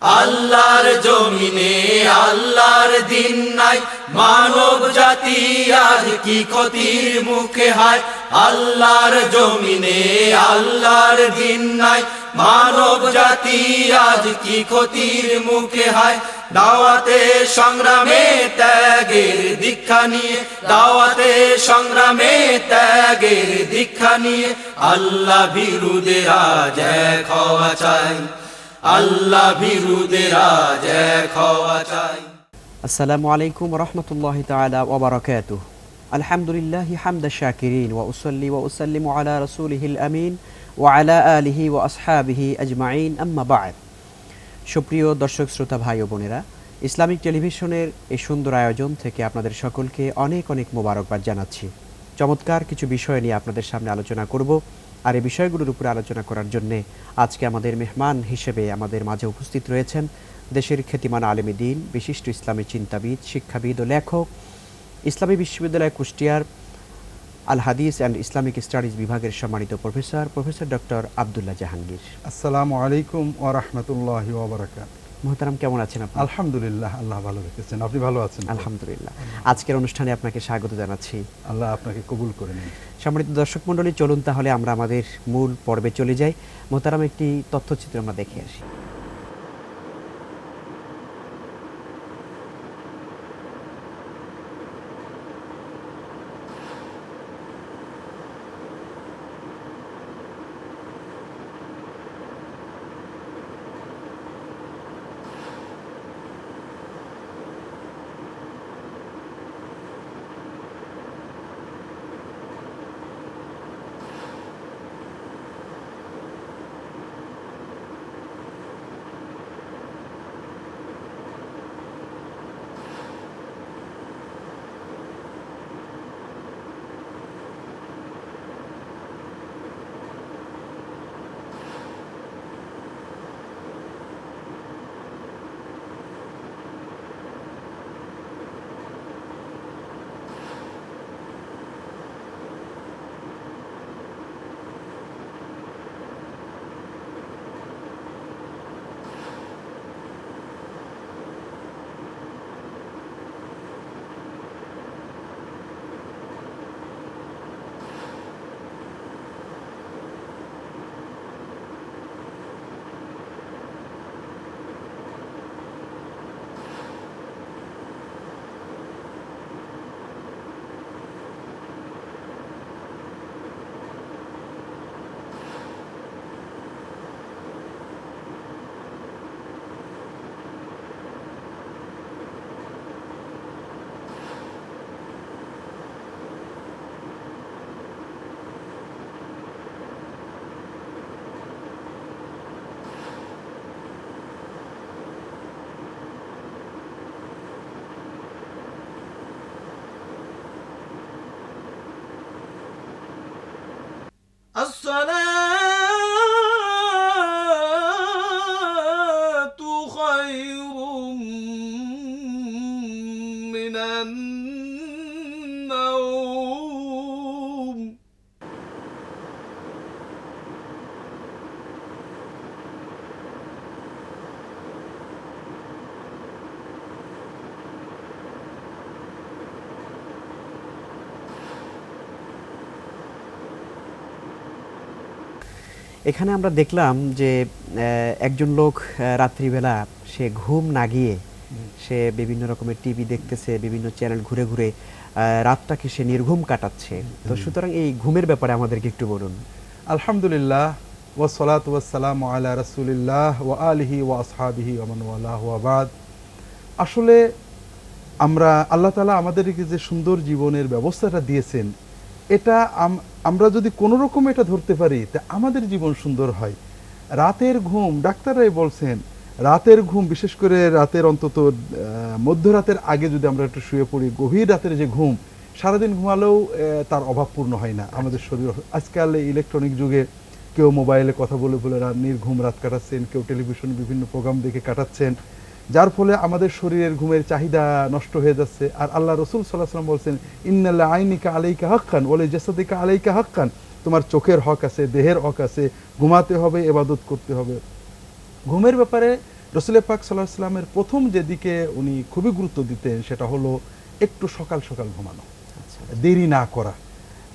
আল্লাহর জমিনে আল্লাহর দিন নাই। মানব জাতি আজ কি ক্ষতির মুখে হায়? আল্লাহর জমিনে আল্লাহর দিন নাই। মানব জাতি আজ কি ক্ষতির মুখে হায়? দাওয়াতে সংগ্রামে ত্যাগের দীক্ষা নিয়ে, দাওয়াতে সংগ্রামে ত্যাগের দীক্ষা নিয়ে, আল্লাহ বিরুদে এক হওয়া চাই। আল্লাহ বিরুদের এক হওয়া চাই। আসসালামু আলাইকুম রহমতুল্লাহ তালা আলহামদুলিল্লাহ হামদ শাকিরিন ওয়া উসল্লি ওয়া উসাল্লিমু আলা রসুলিহিল আমিন ওয়া আলা আলিহি ওয়া আসহাবিহি আজমাইন, আম্মা বাদ। সুপ্রিয় দর্শক, শ্রোতা, ভাই ও বোনেরা, ইসলামিক টেলিভিশনের এই সুন্দর আয়োজন থেকে আপনাদের সকলকে অনেক অনেক মোবারকবাদ জানাচ্ছি। চমৎকার কিছু বিষয় নিয়ে আপনাদের সামনে আলোচনা করব। আর এই বিষয়গুলোর উপরে আলোচনা করার জন্যে আজকে আমাদের মেহমান হিসেবে আমাদের মাঝে উপস্থিত রয়েছেন দেশের খ্যাতিমান আলেমী দিন, বিশিষ্ট ইসলামী চিন্তাবিদ, শিক্ষাবিদ ও লেখক, ইসলামী বিশ্ববিদ্যালয় কুষ্টিয়ার আল হাদিস অ্যান্ড ইসলামিক স্টাডিজ বিভাগের সম্মানিত professor professor doctor Abdullah Jahangir. আসসালামু আলাইকুম ওয়া রাহমাতুল্লাহি ওয়া বারাকাতুহু। মোহতারাম কেমন আছেন আপনি? আলহামদুলিল্লাহ আল্লাহ ভালো রেখেছেন। আপনি ভালো আছেন? আলহামদুলিল্লাহ। আজকের অনুষ্ঠানে আপনাকে স্বাগত জানাচ্ছি। আল্লাহ আপনাকে কবুল করে নিন। সম্মানিত দর্শক মণ্ডলী চলুন তাহলে আমরা আমাদের মূল পর্বে চলে যাই। মোহতারাম একটি তথ্যচিত্র আমরা দেখে আসি। الصلاة এখানে আমরা দেখলাম যে একজন লোক রাত্রিবেলা সে ঘুম না গিয়ে সে বিভিন্ন রকমের টিভি দেখতেছে বিভিন্ন চ্যানেল ঘুরে ঘুরে রাতটাকে সে নির্ঘুম কাটাচ্ছে। তো সুতরাং এই ঘুমের ব্যাপারে আমাদেরকে একটু বলুন। আলহামদুলিল্লাহ ওয়া সালাতু ওয়া সালামু আলা রাসূলিল্লাহ ওয়া আলিহি ওয়া আসহাবিহি ওয়া মান ওয়ালাহ ওয়া বাদ। আসলে আমরা আল্লাহ তাআলা আমাদেরকে যে সুন্দর জীবনের ব্যবস্থাটা দিয়েছেন এটা আমরা যদি কোনো রকম এটা ধরতে পারি, তা আমাদের জীবন সুন্দর হয়। রাতের ঘুম, ডাক্তাররাই বলছেন, রাতের ঘুম, বিশেষ করে রাতের অন্তত মধ্যরাতের আগে যদি আমরা একটু শুয়ে পড়ি, গভীর রাতের যে ঘুম, সারাদিন ঘুমালেও তার অভাব পূর্ণ হয় না আমাদের শরীর। আজকাল ইলেকট্রনিক যুগে কেউ মোবাইলে কথা বলে বলে নির্ঘুম রাত কাটাচ্ছেন, কেউ টেলিভিশন বিভিন্ন প্রোগ্রাম দেখে কাটাচ্ছেন। যার ফলে আমাদের শরীরের ঘুমের চাহিদা নষ্ট হয়ে যাচ্ছে। আর আল্লাহ রসুল সাল্লাহ সাল্লাম বলছেন ইন্নাল্লাহ আইনিকা আলাইকা হাক্কান ওলে জেসাদিকা আলাইকা হাক্কান। তোমার চোখের হক আছে দেহের হক আছে ঘুমাতে হবে এবাদত করতে হবে। ঘুমের ব্যাপারে রসুল পাক সাল্লাহ সাল্লামের প্রথম যেদিকে উনি খুবই গুরুত্ব দিতেন সেটা হলো একটু সকাল সকাল ঘুমানো। আচ্ছা। দেরি না করা।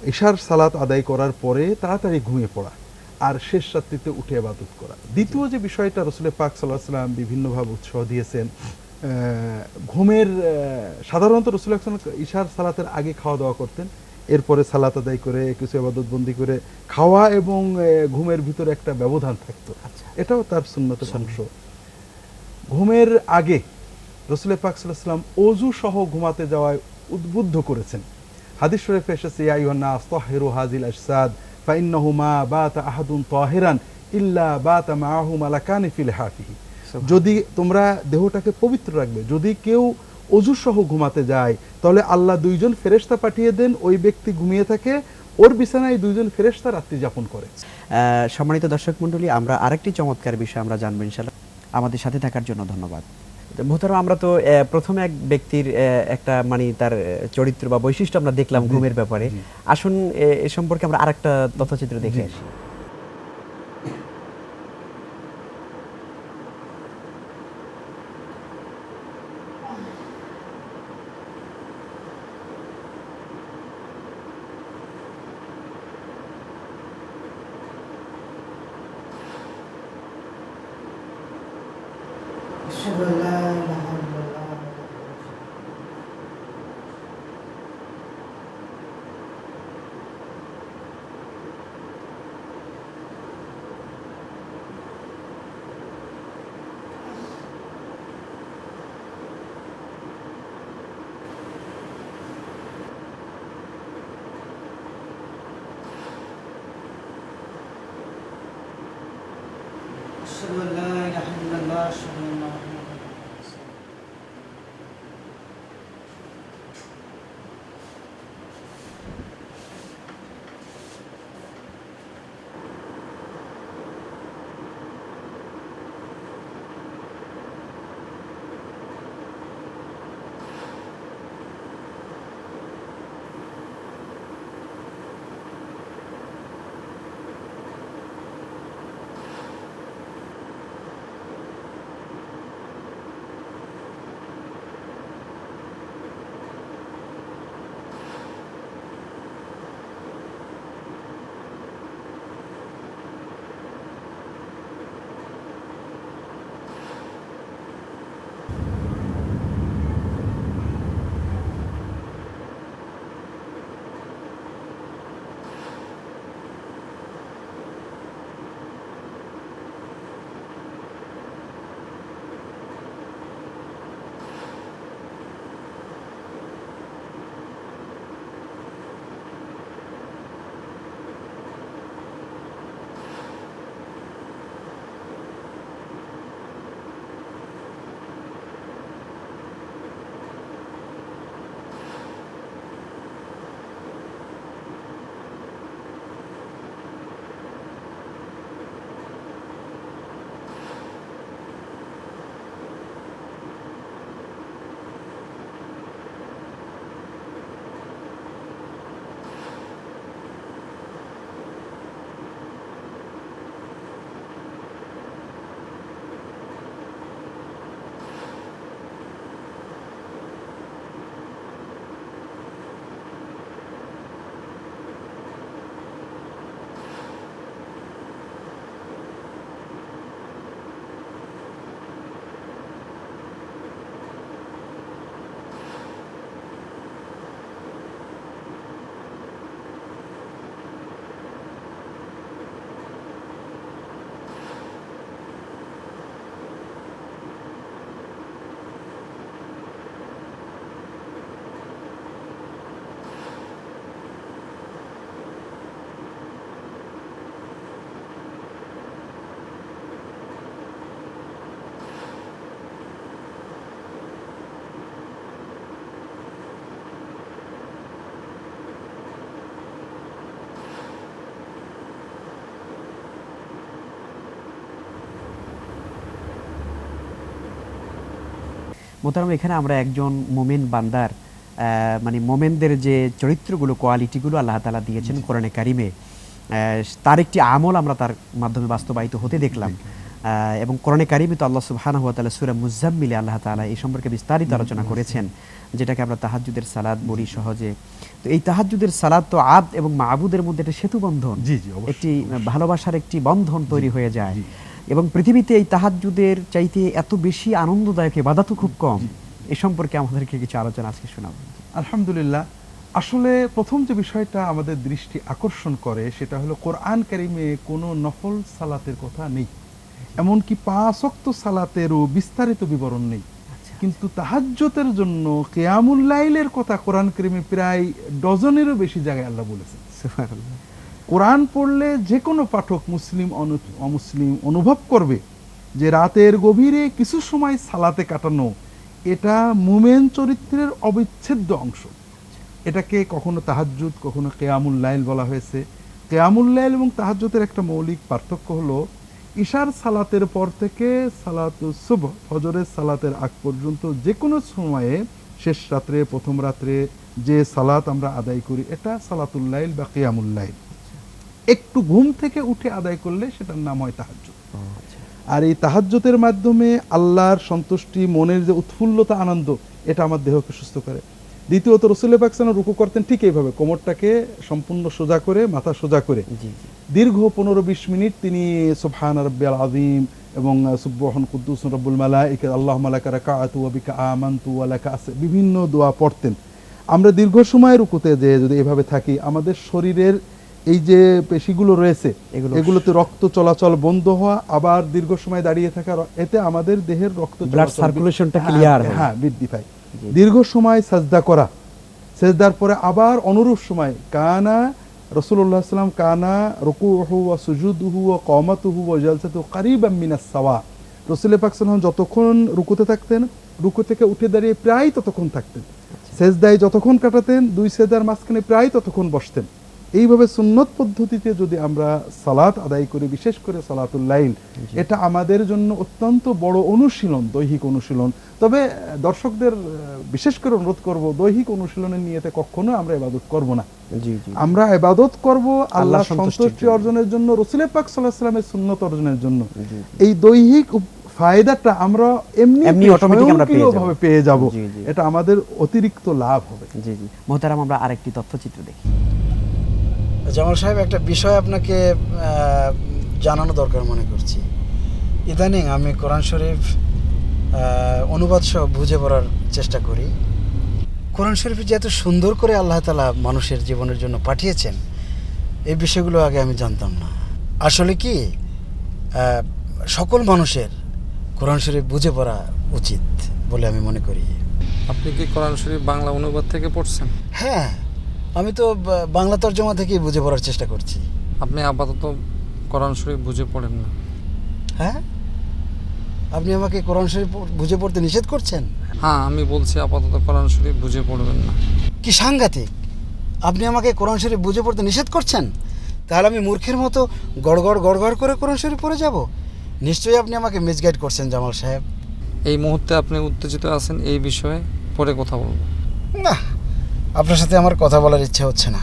ঈশার সালাত আদায় করার পরে তাড়াতাড়ি ঘুমিয়ে পড়া। আর শেষ রাত্রিতে উঠে আবাদত করা। দ্বিতীয় যে বিষয়টা রসুলের পাক সাল্লাহ সাল্লাম বিভিন্নভাবে উৎসাহ দিয়েছেন আহ, ঘুমের সাধারণত রসুল ঈশার সালাতের আগে খাওয়া দাওয়া করতেন এরপরে সালাত আদায় করে কিছু আবাদত বন্দি করে খাওয়া এবং ঘুমের ভিতরে একটা ব্যবধান থাকতো। আচ্ছা। এটাও তার সুন্নতের অংশ। ঘুমের আগে রসুল পাক সাল্লাহ সাল্লাম অজু সহ ঘুমাতে যাওয়ায় উদ্বুদ্ধ করেছেন। হাদিস শরীফে এসেছে ইয়া আইয়ুহান নাস তাহিরু হাজিল আজসাদ। ফাইন্নাহু মা বাতা আহাদুন তাহিরান ইল্লা বাতা মাআহু মালাকানি ফিল হাফিহি। যদি তোমরা দেহটাকে পবিত্র রাখবে যদি কেউ অজু সহ ঘুমাতে যায় তাহলে আল্লাহ দুইজন ফেরেশতা পাঠিয়ে দেন ওই ব্যক্তি ঘুমিয়ে থাকে ওর বিছানায় দুইজন ফেরেশতা রাত্রি যাপন করে। আহ, সম্মানিত দর্শক মণ্ডলী আমরা আরেকটি চমৎকার বিষয় আমরা জানব ইনশাল্লাহ আমাদের সাথে থাকার জন্য ধন্যবাদ। মোহতারাম আমরা তো প্রথম এক ব্যক্তির আহ, একটা মানে তার চরিত্র বা বৈশিষ্ট্য আমরা দেখলাম ঘুমের ব্যাপারে। আসুন এ এ সম্পর্কে আমরা আরেকটা তথ্যচিত্র দেখে আসি। মোতারাম এখানে আমরা একজন মোমেন বান্দার মানে মোমেনদের যে চরিত্রগুলো কোয়ালিটিগুলো আল্লাহ তালা দিয়েছেন কোরআনে কারিমে তার একটি আমল আমরা তার মাধ্যমে বাস্তবায়িত হতে দেখলাম। এবং কোরআনে কারিমে তো আল্লাহ সুবহানাহু ওয়া তাআলা সূরা মুজাম্মিলে আল্লাহ তাআলা এই সম্পর্কে বিস্তারিত আলোচনা করেছেন যেটাকে আমরা তাহাজ্জুদের সালাদ বলি সহজে। তো এই তাহাজ্জুদের সালাদ তো আব এবং মাহবুদের মধ্যে একটা সেতু বন্ধন একটি ভালোবাসার একটি বন্ধন তৈরি হয়ে যায়। এবং পৃথিবীতে এই তাহাজ্জুদের চাইতে এত বেশি আনন্দদায়ক বাধা তো খুব কম। এ সম্পর্কে আমাদেরকে কিছু আলোচনা আজকে শোনাবো। আলহামদুলিল্লাহ আসলে প্রথম যে বিষয়টা আমাদের দৃষ্টি আকর্ষণ করে সেটা হলো কোরআন কারিমে কোনো নফল সালাতের কথা নেই। এমনকি পাঁচ ওয়াক্ত সালাতেরও বিস্তারিত বিবরণ নেই। কিন্তু তাহাজ্জতের জন্য কেয়ামুল লাইলের কথা কোরআন কারিমে প্রায় ডজনেরও বেশি জায়গায় আল্লাহ বলেছেন। কোরআন পড়লে যে কোনো পাঠক মুসলিম অমুসলিম অনুভব করবে যে রাতের গভীরে কিছু সময় সালাতে কাটানো এটা মুমেন চরিত্রের অবিচ্ছেদ্য অংশ। এটাকে কখনো তাহাজ্জুদ, কখনো কেয়ামুল লাইল বলা হয়েছে। কেয়ামুল লাইল এবং তাহাজ্জুদের একটা মৌলিক পার্থক্য হলো, ঈশার সালাতের পর থেকে সালাত শুভ ফজরের সালাতের আগ পর্যন্ত যে কোনো সময়ে শেষ রাত্রে, প্রথম রাত্রে যে সালাত আমরা আদায় করি, এটা সালাতুল লাইল বা কেয়ামুল লাইল। একটু ঘুম থেকে উঠে আদায় করলে সেটার নাম হয় তাহাজ্জুদ। আর এই তাহাজ্জুদের মাধ্যমে আল্লাহর সন্তুষ্টি মনের যে উৎফুল্লতা আনন্দ এটা আমার দেহকে সুস্থ করে। দ্বিতীয়ত রসুল পাকসান রুকু করতেন ঠিক এইভাবে কোমরটাকে সম্পূর্ণ সোজা করে মাথা সোজা করে। দীর্ঘ পনেরো বিশ মিনিট তিনি সুবহান রব্বিয়াল আযীম এবং সুবহান কুদ্দুস রব্বুল মালাইকা আল্লাহ মালাকা রাকাআতু ওয়া বিকা আমানতু ওয়া লাকা আস বিভিন্ন দোয়া পড়তেন। আমরা দীর্ঘ সময় রুকুতে যে যদি এভাবে থাকি আমাদের শরীরের এই যে পেশিগুলো রয়েছে এগুলোতে রক্ত চলাচল বন্ধ হওয়া আবার দীর্ঘ সময় দাঁড়িয়ে থাকা এতে আমাদের দেহের রক্ত চলাচল- circulationটা হ্যাঁ, হয়। বৃদ্ধি পায়। দীর্ঘ সময় সাজদা করা সেজদার পরে আবার অনুরূপ সময় কানা রসুল্লাহ সাল্লাম কানা রুকুহু ওয়া সুজুদুহু ওয়া কওমাতুহু ওয়া জালসাতু কারিবাম মিনাস সাওয়া। রসুল পাক সাল্লাম যতক্ষণ রুকুতে থাকতেন রুকু থেকে উঠে দাঁড়িয়ে প্রায় ততক্ষণ থাকতেন। সেজদায় যতক্ষণ কাটাতেন দুই সেজদার মাঝখানে প্রায় ততক্ষণ বসতেন। এইভাবে সুন্নত পদ্ধতিতে যদি আমরা সালাত আদায় করি বিশেষ করে সালাতুল লাইল এটা আমাদের জন্য অত্যন্ত বড় অনুশীলন দৈহিক অনুশীলন। তবে দর্শকদের বিশেষ করে অনুরোধ করব দৈহিক অনুশীলনের নিয়েতে কখনো আমরা ইবাদত করব না। আমরা ইবাদত করব আল্লাহ সন্তুষ্টি অর্জনের জন্য রসুল পাক সাল্লাহ সাল্লামের সুন্নত অর্জনের জন্য। এই দৈহিক ফায়দাটা আমরা এমনি এমনি automatic আমরা পেয়ে যাব। পেয়ে যাব। এটা আমাদের অতিরিক্ত লাভ হবে। জি জি। মোহতারাম আমরা আরেকটি তথ্যচিত্র দেখি। জামাল সাহেব একটা বিষয় আপনাকে জানানো দরকার মনে করছি। ইদানিং আমি কোরআন শরীফ অনুবাদ সহ বুঝে পড়ার চেষ্টা করি। কোরআন শরীফ যে এত সুন্দর করে আল্লাহ তালা মানুষের জীবনের জন্য পাঠিয়েছেন এই বিষয়গুলো আগে আমি জানতাম না। আসলে কি সকল মানুষের কোরআন শরীফ বুঝে পড়া উচিত বলে আমি মনে করি। আপনি কি কোরআন শরীফ বাংলা অনুবাদ থেকে পড়ছেন? হ্যাঁ। আমি তো বাংলা তর্জমা থেকেই বুঝে পড়ার চেষ্টা করছি। আপনি আপাতত কোরআন শরীফ বুঝে পড়েন না। হ্যাঁ? আপনি আমাকে কোরআন শরীফ বুঝে পড়তে নিষেধ করছেন? হ্যাঁ আমি বলছি আপাতত কোরআন শরীফ বুঝে পড়বেন না। কি সাংঘাতিক? আপনি আমাকে কোরআন শরীফ বুঝে পড়তে নিষেধ করছেন? তাহলে আমি মূর্খের মতো গড়গড় গড়গড় করে কোরআন শরীফ পড়ে যাব? নিশ্চয়ই আপনি আমাকে মিসগাইড করছেন জামাল সাহেব। এই মুহূর্তে আপনি উত্তেজিত আছেন এই বিষয়ে পরে কথা বলব। না আপনার সাথে আমার কথা বলার ইচ্ছা হচ্ছে না।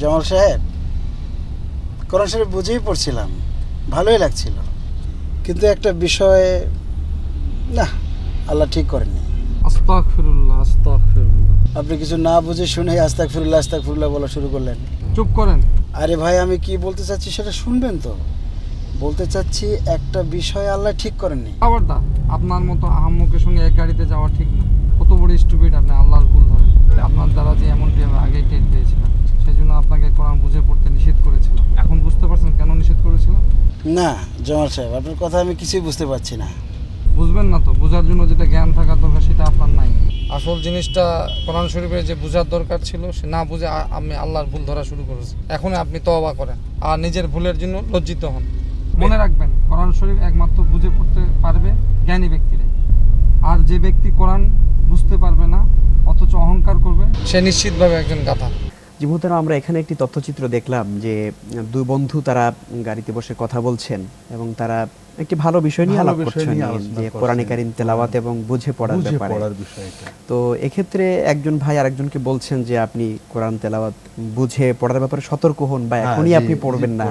জামাল সাহেব কোরআন শরীফ বুঝেই পড়ছিলাম ভালোই লাগছিল। কিন্তু একটা বিষয়ে না আল্লাহ ঠিক আস্তাগফিরুল্লাহ আস্তাগফিরুল্লাহ। আপনি কিছু না বুঝে শুনে আস্তাক ফিরুল্লাহ আস্তাক ফিরুল্লাহ বলা শুরু করলেন। চুপ করেন। আরে ভাই আমি কি বলতে চাচ্ছি সেটা শুনবেন তো? বলতে চাচ্ছি একটা বিষয় আল্লাহ ঠিক করেননি। খবরদার আপনার মতো আহাম্মকের সঙ্গে এক গাড়িতে যাওয়া ঠিক না। কত বড় স্টুপিড আপনি আল্লাহর ভুল ধরেন। আপনার দ্বারা যে এমনটি আমি আগে টের পেয়েছিলাম সেই জন্য আপনাকে কোরআন বুঝে পড়তে নিষেধ করেছিলাম। এখন বুঝতে পারছেন কেন নিষেধ করেছিলাম? না জমাল সাহেব আপনার কথা আমি কিছুই বুঝতে পারছি না। বুঝবেন না তো বোঝার জন্য যেটা জ্ঞান থাকা দরকার সেটা আপনার নাই। আসল জিনিসটা কোরআন শরীফের যে বোঝার দরকার ছিল সে না বুঝে আমি আল্লাহর ভুল ধরা শুরু করেছি। এখন আপনি তওবা করেন আর নিজের ভুলের জন্য লজ্জিত হন। মনে রাখবেন, কোরআন শরীফ একমাত্র বুঝে পড়তে পারবে জ্ঞানী ব্যক্তিরাই। আর যে ব্যক্তি কোরআন বুঝতে পারবে না, অথচ অহংকার করবে, সে নিশ্চিতভাবে একজন গাধা। জি মোহতারাম, আমরা এখানে একটি তথ্যচিত্র দেখলাম যে দুই বন্ধু তারা গাড়িতে বসে কথা বলছেন এবং তারা একটি ভালো বিষয় নিয়ে আলাপ করছেন যে কোরআনে কারিম তেলাওয়াত এবং বুঝে পড়ার ব্যাপারে। তো এক্ষেত্রে একজন ভাই আরেকজনকে বলছেন যে আপনি কোরআন তেলাওয়াত বুঝে পড়ার ব্যাপারে সতর্ক হন বা হ্যাঁ, এখনই আপনি পড়বেন না।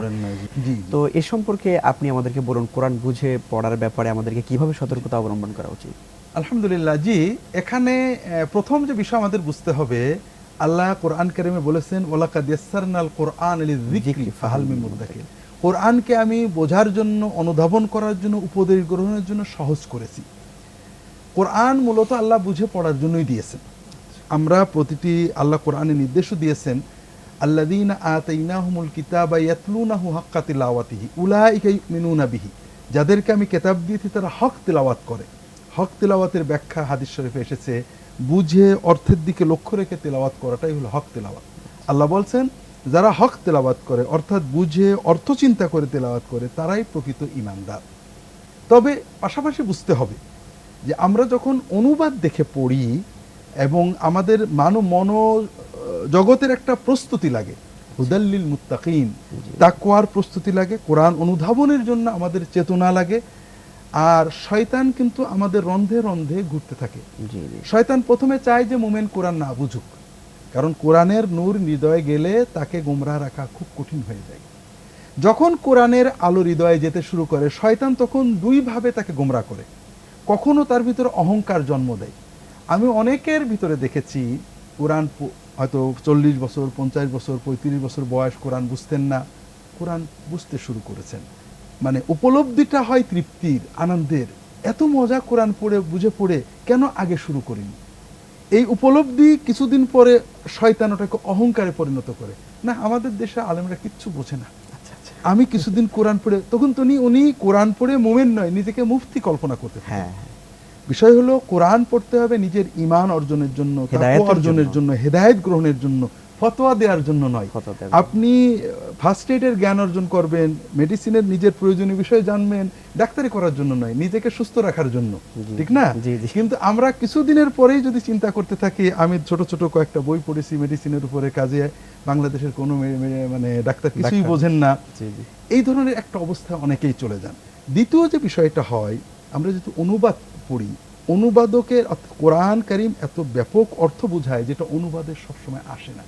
তো এ সম্পর্কে আপনি আমাদেরকে বলুন কোরআন বুঝে পড়ার ব্যাপারে আমাদেরকে কীভাবে সতর্কতা অবলম্বন করা উচিত? আলহামদুলিল্লাহ জি এখানে প্রথম যে বিষয় আমাদের বুঝতে হবে আল্লাহ কোরআন কারিমে বলেছেন ওলাকাদ ইয়াসসারনাল কোরআন লিযিকরি ফাহাল মিন মুদ্দাকির কোরআনকে আমি বোঝার জন্য, অনুধাবন করার জন্য, উপদেশ গ্রহণের জন্য সহজ করেছি। কোরআন মূলত আল্লাহ বুঝে পড়ার জন্যই দিয়েছেন। আমরা প্রতিটি আল্লাহ কোরআনে নির্দেশও দিয়েছেন, আল্লাযীনা আতাইনাহুমুল কিতাবা ইয়াতলুনাহু হাক্কা তিলাওয়াতিহি, উলাইকা ইউমিনুনা বিহি। যাদেরকে আমি কিতাব দিয়েছি, তারা হক তিলাওয়াত করে। হক তিলাওয়াতের ব্যাখ্যা হাদিস শরীফে এসেছে, বুঝে অর্থের দিকে লক্ষ্য রেখে তেলাওয়াত করাটাই হলো হক তেলাওয়াত। আল্লাহ বলছেন যারা হক তেলাওয়াত করে অর্থাৎ বুঝে অর্থ চিন্তা করে তেলাওয়াত করে তারাই প্রকৃত ইমানদার। তবে পাশাপাশি বুঝতে হবে যে আমরা যখন অনুবাদ দেখে পড়ি এবং আমাদের মানব মন জগতের একটা প্রস্তুতি লাগে হুদাল্লিল মুত্তাকিন তাকওয়ার প্রস্তুতি লাগে কোরআন অনুধাবনের জন্য আমাদের চেতনা লাগে আর শয়তান কিন্তু আমাদের রন্ধে রন্ধে ঘুরতে থাকে। শয়তান প্রথমে চায় যে মোমেন কোরআন না বুঝুক। কারণ কোরআনের নূর হৃদয়ে গেলে তাকে গোমরাহ রাখা খুব কঠিন হয়ে যায়। যখন কোরআনের আলো হৃদয়ে যেতে শুরু করে, শয়তান তখন দুইভাবে তাকে গোমরা করে। কখনো তার ভিতরে অহংকার জন্ম দেয়। আমি অনেকের ভিতরে দেখেছি, কোরআন হয়তো চল্লিশ বছর, পঞ্চাশ বছর, পঁয়ত্রিশ বছর বয়স কোরআন বুঝতেন না। কোরআন বুঝতে শুরু করেছেন। মানে উপলব্ধিটা হয় তৃপ্তির, আনন্দের। এত মজা কোরআন পড়ে, বুঝে পড়ে কেন আগে শুরু করিনি? এই উপলব্ধি কিছুদিন পরে শয়তান ওটাকে অহংকারে পরিণত করে। না আমাদের দেশে আলেমরা কিচ্ছু বোঝে না। আচ্ছা আচ্ছা। আমি কিছুদিন কোরআন পড়ে তখন তো উনি উনি কোরআন পড়ে মোমেন নয় নিজেকে মুফতি কল্পনা করতে হ্যাঁ হ্যাঁ। বিষয় হলো কোরআন পড়তে হবে নিজের ইমান অর্জনের জন্য অর্জনের জন্য। হেদায়েত গ্রহণের জন্য। ফতোয়া দেওয়ার জন্য নয়। আপনি ফার্স্ট এইডের জ্ঞান অর্জন করবেন মেডিসিনের নিজের প্রয়োজনীয় বিষয় জানবেন ডাক্তারি করার জন্য নয় নিজেকে সুস্থ রাখার জন্য। ঠিক না। কিন্তু আমরা কিছুদিনের পরেই যদি চিন্তা করতে থাকি আমি ছোট ছোট কয়েকটা বই পড়েছি মেডিসিনের উপরে কাজে বাংলাদেশের কোনো মানে ডাক্তার কিছুই বোঝেন না। এই ধরনের একটা অবস্থা অনেকেই চলে যান। দ্বিতীয় যে বিষয়টা হয় আমরা যেহেতু অনুবাদ পড়ি অনুবাদকের কোরআন কারিম এত ব্যাপক অর্থ বুঝায় যেটা অনুবাদের সবসময় আসে না।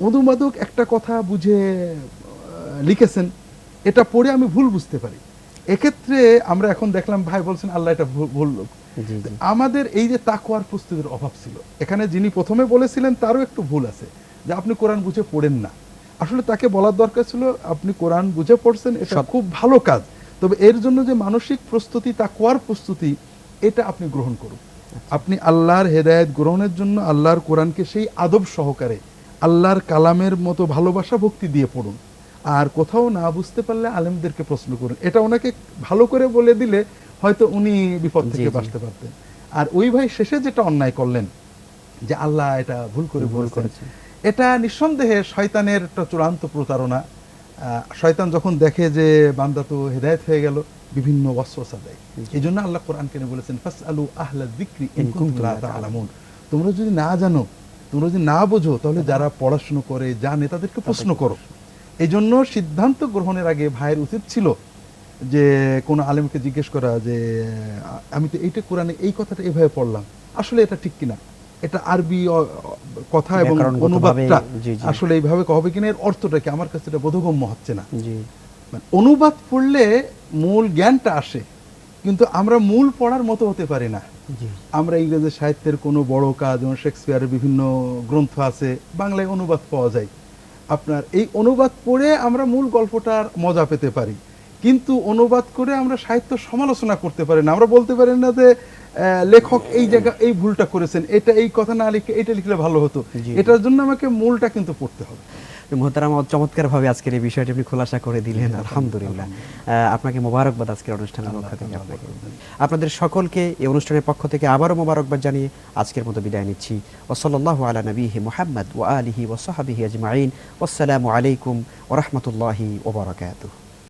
অনুবাদক একটা কথা বুঝে লিখেছেন এটা পড়ে আমি ভুল বুঝতে পারি। এক্ষেত্রে আমরা এখন দেখলাম ভাই বলছেন আল্লাহ এটা ভুল- লোক। আমাদের এই যে তাকওয়ার প্রস্তুতির অভাব ছিল এখানে যিনি প্রথমে বলেছিলেন তারও একটু ভুল আছে যে আপনি কোরআন বুঝে পড়েন না। আসলে তাকে বলার দরকার ছিল আপনি কোরআন বুঝে পড়ছেন এটা খুব ভালো কাজ। তবে এর জন্য যে মানসিক প্রস্তুতি তাকওয়ার প্রস্তুতি এটা আপনি গ্রহণ করুন। আপনি আল্লাহর হেদায়েত গ্রহণের জন্য আল্লাহর কোরআনকে সেই আদব সহকারে আল্লাহর কালামের মতো ভালোবাসা ভক্তি দিয়ে পড়ুন। আর কোথাও না বুঝতে পারলে আলেমদেরকে প্রশ্ন করুন। এটা ওনাকে ভালো করে বলে দিলে হয়তো উনি বিপদ থেকে বাঁচতে পারতেন। আর ওই ভাই শেষে যেটা অন্যায় করলেন যে আল্লাহ এটা ভুল করে ভুল করেছে। এটা নিঃসন্দেহে শয়তানের একটা চূড়ান্ত প্রতারণা। আহ, শয়তান যখন দেখে যে বান্দা তো হেদায়েত হয়ে গেল বিভিন্ন ওয়াসওয়াসা দেয়। এই জন্য আল্লাহ কোরআন কেন বলেছেন ফাস আলু আহলা লা তা'লামুন তোমরা যদি না জানো তোমরা যদি না বোঝো তাহলে যারা পড়াশোনা করে জানে তাদেরকে প্রশ্ন করো। এই জন্য সিদ্ধান্ত গ্রহণের আগে ভাইয়ের উচিত ছিল যে কোনো আলেমকে জিজ্ঞেস করা যে আমি তো এইটা কোরআনে এই কথাটা এভাবে পড়লাম। আসলে এটা ঠিক কিনা? এটা আরবি কথা এবং অনুবাদটা। আসলে এইভাবে হবে কিনা? এর অর্থটা কি? আমার কাছে এটা বোধগম্য হচ্ছে না। অনুবাদ পড়লে মূল জ্ঞানটা আসে কিন্তু আমরা মূল পড়ার মতো হতে পারি না। আমরা ইংরেজি সাহিত্যের কোনো বড় কাজ যেমন শেক্সপিয়ারের বিভিন্ন গ্রন্থ আছে বাংলায় অনুবাদ পাওয়া যায়। আপনার এই অনুবাদ পড়ে আমরা মূল গল্পটার মজা পেতে পারি কিন্তু অনুবাদ করে আমরা সাহিত্য সমালোচনা করতে পারি না। আমরা বলতে পারি না যে লেখক এই জায়গা এই ভুলটা করেছেন এটা এই কথা না লিখে এটা লিখলে ভালো হতো। এটার জন্য আমাকে মূলটা কিন্তু পড়তে হবে। আজকের এই বিষয়টি আপনি খোলাসা করে দিলেন, আলহামদুলিল্লাহ। আপনাকে মোবারকবাদ আজকের অনুষ্ঠানের পক্ষ থেকে আপনাকে আপনাদের সকলকে এই অনুষ্ঠানের পক্ষ থেকে আবারও মোবারকবাদ জানিয়ে আজকের মতো বিদায় নিচ্ছি। ওসল্লাহ আলা নবীহি মোহাম্মদ ও আলিহি ওসহাবিহি আজমাইন। আসসালামু আলাইকুম ওরহমতুল্লাহি ওবরাকাতুহ